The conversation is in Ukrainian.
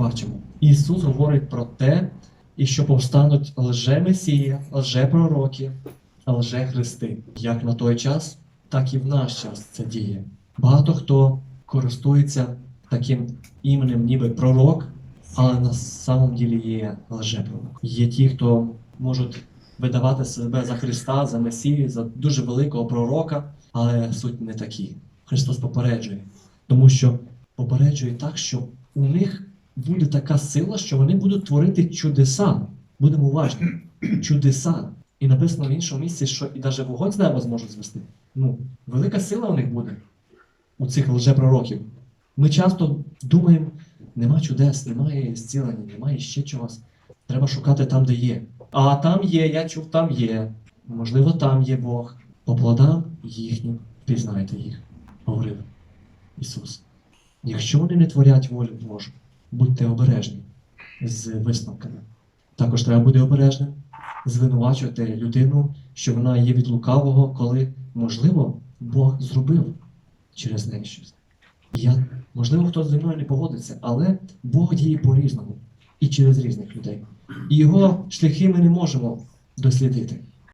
бачимо. Ісус говорить про те, і що повстануть лже-месія, лже-пророки, лже-христи. Як на той час, так і в наш час це діє. Багато хто користується таким іменем, ніби пророк, але на самом ділі є лжепророк. Є ті, хто можуть видавати себе за Христа, за Месію, за дуже великого пророка, але суть не такі. Христос попереджує, тому що попереджує так, що у них буде така сила, що вони будуть творити чудеса. Будемо уважні, чудеса. І написано в іншому місці, що і навіть вогонь з неба зможуть звести. Ну, велика сила у них буде, у цих лжепророків. Ми часто думаємо, нема чудес, немає зцілення, немає ще чогось. Треба шукати там, де є. А там є, я чув, там є. Можливо, там є Бог. По плодам їхнім пізнаєте їх, говорив Ісус. Якщо вони не творять волю Божу, будьте обережні з висновками. Також треба бути обережним, звинувачувати людину, що вона є від лукавого, коли, можливо, Бог зробив через неї щось. Я, можливо, хтось зі мною не погодиться, але Бог діє по-різному і через різних людей. І його шляхи ми не можемо дослідити.